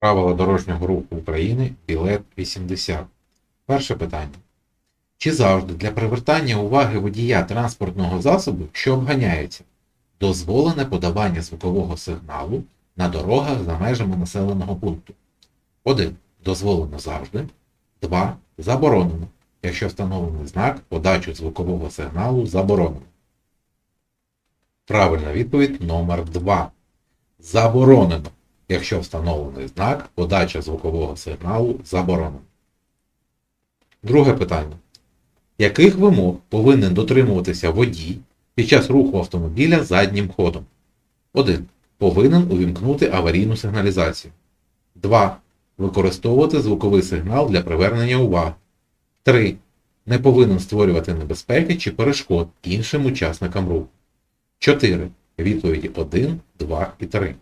Правила дорожнього руху України білет 80. Перше питання. Чи завжди для привертання уваги водія транспортного засобу, що обганяється, дозволене подавання звукового сигналу на дорогах за межами населеного пункту? 1. Дозволено завжди. 2. Заборонено. Якщо встановлений знак, подачу звукового сигналу заборонено. Правильна відповідь номер 2. Заборонено. Якщо встановлений знак, подача звукового сигналу заборонена. Друге питання. Яких вимог повинен дотримуватися водій під час руху автомобіля заднім ходом? 1. Повинен увімкнути аварійну сигналізацію. 2. Використовувати звуковий сигнал для привернення уваги. 3. Не повинен створювати небезпеки чи перешкод іншим учасникам руху. 4. Відповіді 1, 2 і 3.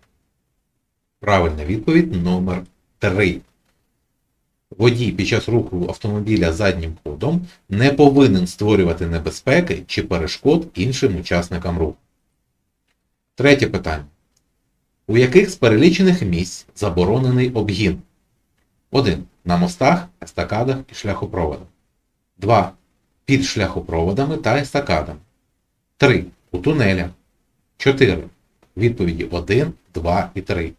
Правильна відповідь номер 3. Водій під час руху автомобіля заднім ходом не повинен створювати небезпеки чи перешкод іншим учасникам руху. Третє питання. У яких з перелічених місць заборонений обгін? 1. На мостах, естакадах і шляхопроводах. 2. Під шляхопроводами та естакадами. 3. У тунелях. 4. Відповіді 1, 2 і 3.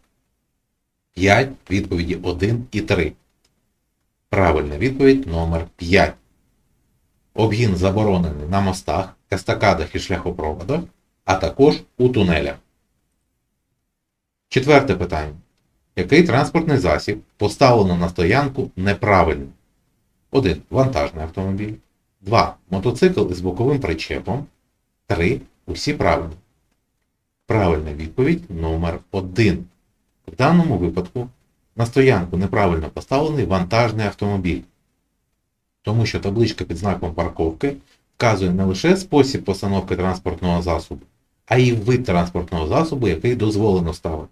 5. Відповіді 1 і 3. Правильна відповідь номер 5. Обгін заборонений на мостах, естакадах і шляхопроводах, а також у тунелях. Четверте питання. Який транспортний засіб поставлено на стоянку неправильно? 1. Вантажний автомобіль. 2. Мотоцикл із боковим причепом. 3. Усі правильні. Правильна відповідь номер 1. В даному випадку на стоянку неправильно поставлений вантажний автомобіль. Тому що табличка під знаком парковки вказує не лише спосіб постановки транспортного засобу, а й вид транспортного засобу, який дозволено ставити.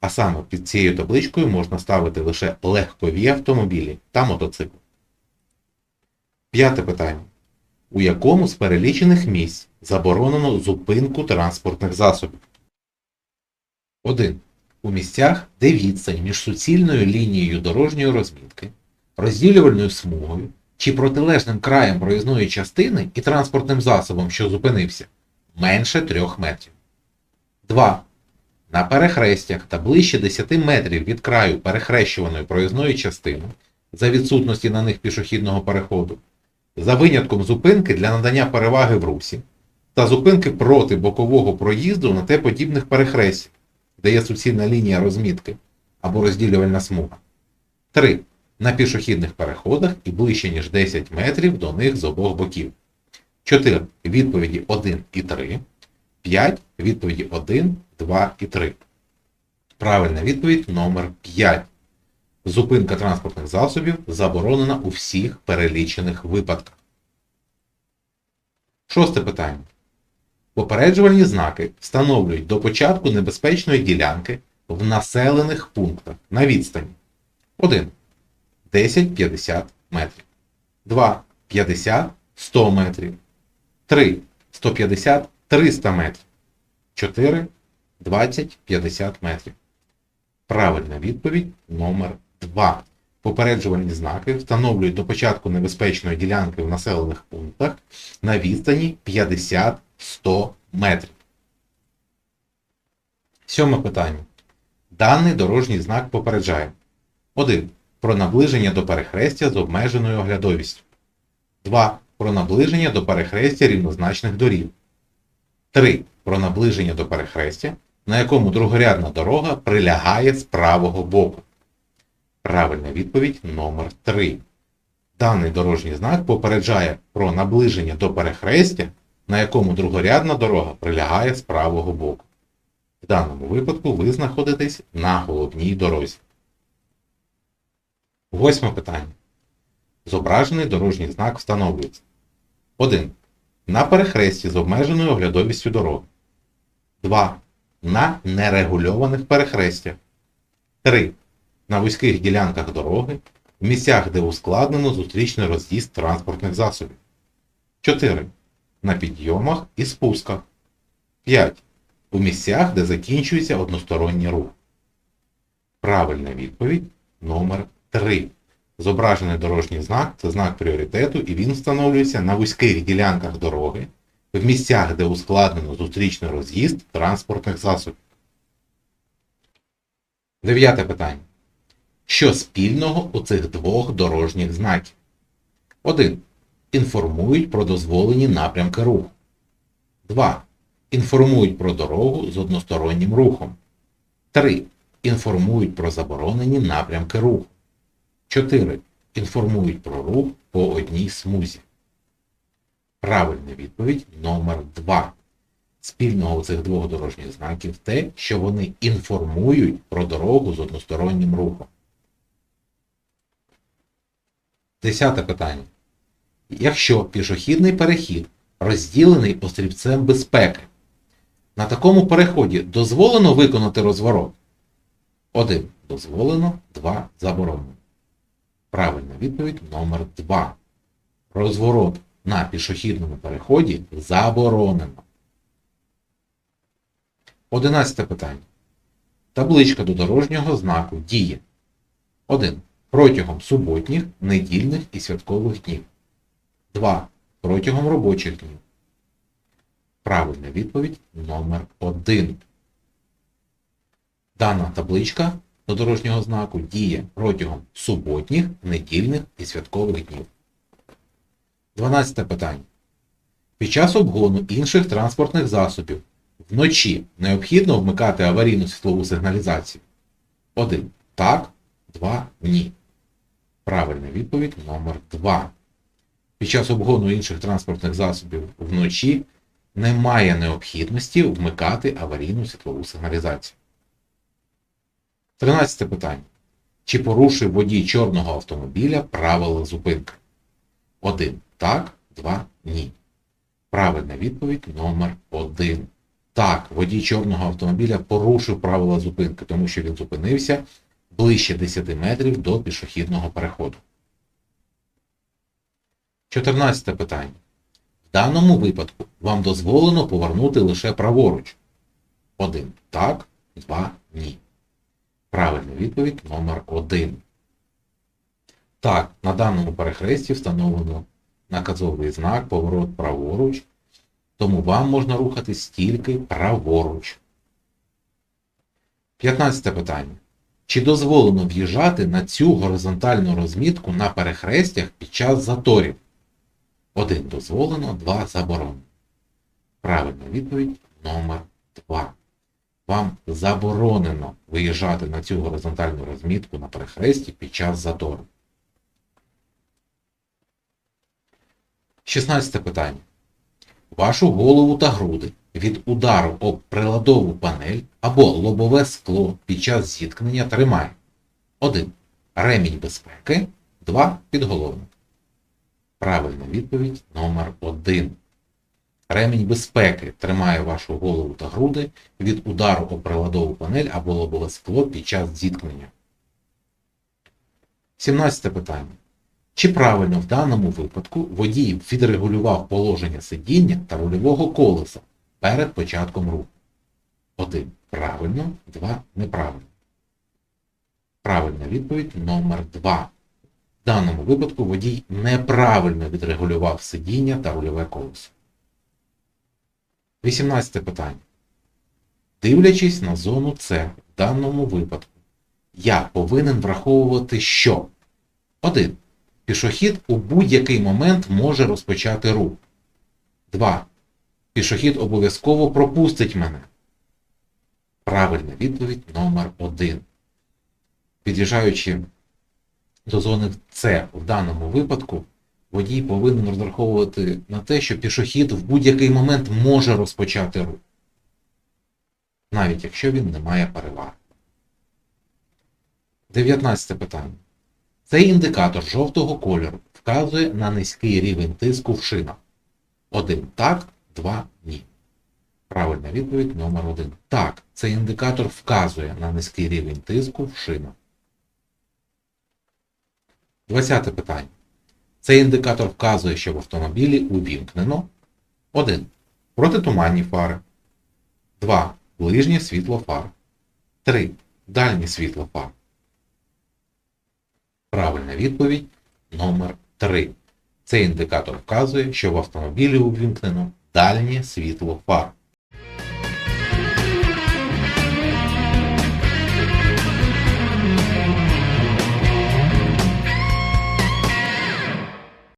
А саме під цією табличкою можна ставити лише легкові автомобілі та мотоцикли. П'яте питання. У якому з перелічених місць заборонено зупинку транспортних засобів? 1. У місцях, де відстань між суцільною лінією дорожньої розмітки, розділювальною смугою чи протилежним краєм проїзної частини і транспортним засобом, що зупинився, менше 3 метрів. 2. На перехрестях та ближче 10 метрів від краю перехрещуваної проїзної частини за відсутності на них пішохідного переходу, за винятком зупинки для надання переваги в русі та зупинки проти бокового проїзду на те подібних перехрестях, де є суцільна лінія розмітки або розділювальна смуга. 3. На пішохідних переходах і ближче ніж 10 метрів до них з обох боків. 4. Відповіді 1 і 3. 5. Відповіді 1, 2 і 3. Правильна відповідь номер 5. Зупинка транспортних засобів заборонена у всіх перелічених випадках. Шосте питання. Попереджувальні знаки встановлюють до початку небезпечної ділянки в населених пунктах на відстані 1. 10-50 метрів. 2. 50-100 метрів. 3. 150-300 метрів. 4. 20-50 метрів. Правильна відповідь номер 2. Попереджувальні знаки встановлюють до початку небезпечної ділянки в населених пунктах на відстані 50-100 метрів. Сьоме питання. Даний дорожній знак попереджає 1. Про наближення до перехрестя з обмеженою оглядовістю. 2. Про наближення до перехрестя рівнозначних доріг. 3. Про наближення до перехрестя, на якому другорядна дорога прилягає з правого боку. Правильна відповідь номер 3. Даний дорожній знак попереджає про наближення до перехрестя, на якому другорядна дорога прилягає з правого боку. В даному випадку ви знаходитесь на головній дорозі. Восьме питання. Зображений дорожній знак встановлюється. 1. На перехресті з обмеженою оглядовістю дороги. 2. На нерегульованих перехрестях. 3. На вузьких ділянках дороги, в місцях, де ускладнено зустрічний роз'їзд транспортних засобів. 4. На підйомах і спусках. 5. У місцях, де закінчується односторонній рух. Правильна відповідь номер 3. Зображений дорожній знак це знак пріоритету, і він встановлюється на вузьких ділянках дороги, в місцях, де ускладнено зустрічний роз'їзд транспортних засобів. Дев'яте питання. Що спільного у цих двох дорожніх знаків? 1. Інформують про дозволені напрямки руху. 2. Інформують про дорогу з одностороннім рухом. 3. Інформують про заборонені напрямки руху. 4. Інформують про рух по одній смузі. Правильна відповідь номер 2. Спільного у цих двох дорожніх знаків те, що вони інформують про дорогу з одностороннім рухом. Десяте питання. Якщо пішохідний перехід розділений острівцем безпеки, на такому переході дозволено виконати розворот? 1. Дозволено, 2. Заборонено. Правильна відповідь номер 2. Розворот на пішохідному переході заборонено. Одинадцяте питання. Табличка до дорожнього знаку діє. 1. Протягом суботніх, недільних і святкових днів. 2. Протягом робочих днів. Правильна відповідь номер 1. Дана табличка до дорожнього знаку діє протягом суботніх, недільних і святкових днів. 12 питання. Під час обгону інших транспортних засобів вночі необхідно вмикати аварійну світлову сигналізацію. 1. Так. 2. Ні. Правильна відповідь номер 2. Під час обгону інших транспортних засобів вночі немає необхідності вмикати аварійну світлову сигналізацію. 13 питання. Чи порушив водій чорного автомобіля правила зупинки? 1. Так. 2. Ні. Правильна відповідь номер 1. Так, водій чорного автомобіля порушив правила зупинки, тому що він зупинився ближче 10 метрів до пішохідного переходу. 14 питання. В даному випадку вам дозволено повернути лише праворуч. 1. Так. 2. Ні. Правильна відповідь номер 1. Так, на даному перехресті встановлено наказовий знак поворот праворуч, тому вам можна рухатись тільки праворуч. 15 питання. Чи дозволено в'їжджати на цю горизонтальну розмітку на перехрестях під час заторів? 1 дозволено, 2 заборонено. Правильна відповідь номер 2. Вам заборонено виїжджати на цю горизонтальну розмітку на перехресті під час затору. 16 питання. Вашу голову та груди від удару об приладову панель або лобове скло під час зіткнення тримає 1. Ремінь безпеки. 2. Підголовник. Правильна відповідь номер 1. Ремінь безпеки тримає вашу голову та груди від удару об приладову панель або лобове скло під час зіткнення. 17 питання. Чи правильно в даному випадку водій відрегулював положення сидіння та рульового колеса перед початком руху? 1. Правильно, 2. Неправильно. Правильна відповідь номер 2. В даному випадку водій неправильно відрегулював сидіння та рульове колесо. 18 питання. Дивлячись на зону С в даному випадку, я повинен враховувати, що 1. Пішохід у будь-який момент може розпочати рух. 2. Пішохід обов'язково пропустить мене. Правильна відповідь номер 1. Під'їжджаючи до зони С в даному випадку, водій повинен розраховувати на те, що пішохід в будь-який момент може розпочати рух. Навіть якщо він не має переваги. 19 питання. Цей індикатор жовтого кольору вказує на низький рівень тиску в шинах. 1 так, 2 ні. Правильна відповідь номер 1. Так, цей індикатор вказує на низький рівень тиску в шинах. 20 питання. Цей індикатор вказує, що в автомобілі увімкнено 1. Протитуманні фари. 2. Ближнє світло фар. 3. дальнє світло фар? Правильна відповідь номер 3. Цей індикатор вказує, що в автомобілі увімкнено дальнє світло фар.